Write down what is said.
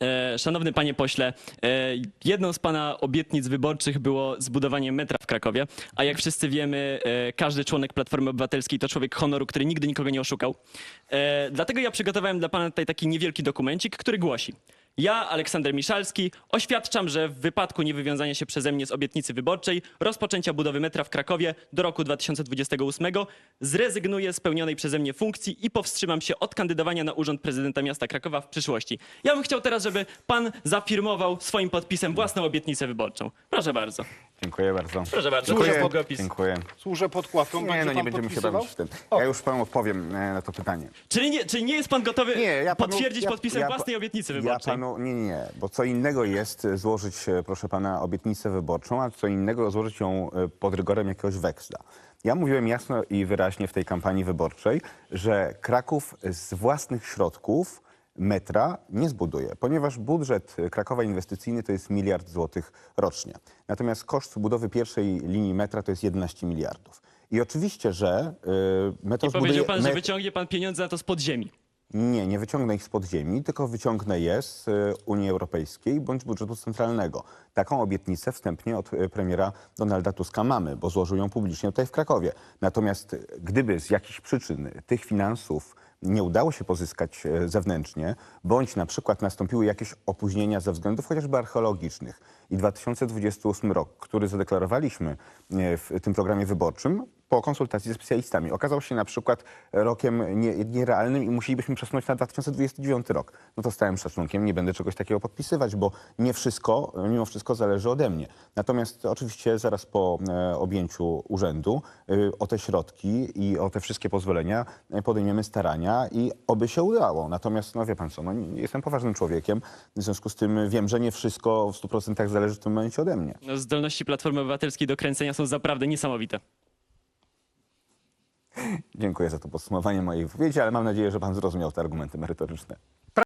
E, Szanowny panie pośle, e, jedną z pana obietnic wyborczych było zbudowanie metra w Krakowie, a jak wszyscy wiemy, e, każdy członek Platformy Obywatelskiej to człowiek honoru, który nigdy nikogo nie oszukał. Dlatego ja przygotowałem dla pana tutaj taki niewielki dokumencik, który głosi. Ja, Aleksander Miszalski, oświadczam, że w wypadku niewywiązania się przeze mnie z obietnicy wyborczej rozpoczęcia budowy metra w Krakowie do roku 2028 zrezygnuję z pełnionej przeze mnie funkcji i powstrzymam się od kandydowania na urząd prezydenta miasta Krakowa w przyszłości. Ja bym chciał teraz, żeby pan zafirmował swoim podpisem własną obietnicę wyborczą. Proszę bardzo. Dziękuję bardzo. Proszę bardzo. Dziękuję. Proszę podpis. Dziękuję. Służę podkładką. Nie, Będzie no nie pan będziemy się podpisywał? bawić w tym. Ja już panu odpowiem e, na to pytanie. Czyli nie, czyli nie jest pan gotowy Nie, ja panu, potwierdzić ja, podpisem ja, własnej obietnicy Ja wyborczej? panu, nie, nie, nie, bo co innego jest e, złożyć, e, proszę pana, obietnicę wyborczą, a co innego złożyć ją e, pod rygorem jakiegoś weksla. Ja mówiłem jasno i wyraźnie w tej kampanii wyborczej, że Kraków z własnych środków metra nie zbuduje, ponieważ budżet Krakowa inwestycyjny to jest miliard złotych rocznie. Natomiast koszt budowy pierwszej linii metra to jest 11 miliardów. I oczywiście, że y, metro I powiedział zbuduje... pan, że met- wyciągnie pan pieniądze na to z podziemi. nie, nie wyciągnę ich z podziemi, tylko wyciągnę je z e, Unii Europejskiej bądź budżetu centralnego. Taką obietnicę wstępnie od e, premiera Donalda Tuska mamy, bo złożył ją publicznie tutaj w Krakowie. Natomiast gdyby z jakichś przyczyn tych finansów nie udało się pozyskać e, zewnętrznie, bądź na przykład nastąpiły jakieś opóźnienia ze względów chociażby archeologicznych. I 2028 rok, który zadeklarowaliśmy e, w tym programie wyborczym, po konsultacji ze specjalistami. Okazał się na przykład rokiem nie, nierealnym i musielibyśmy przesunąć na 2029 rok. No to z całym szacunkiem nie będę czegoś takiego podpisywać, bo nie wszystko, mimo wszystko zależy ode mnie. Natomiast oczywiście zaraz po e, objęciu urzędu y, o te środki i o te wszystkie pozwolenia e, podejmiemy starania i oby się udało. Natomiast, no wie pan co, no, jestem poważnym człowiekiem, w związku z tym wiem, że nie wszystko w 100% zależy w tym momencie ode mnie. No, zdolności Platformy Obywatelskiej do kręcenia są naprawdę niesamowite. Dziękuję za to podsumowanie mojej wypowiedzi, ale mam nadzieję, że pan zrozumiał te argumenty merytoryczne.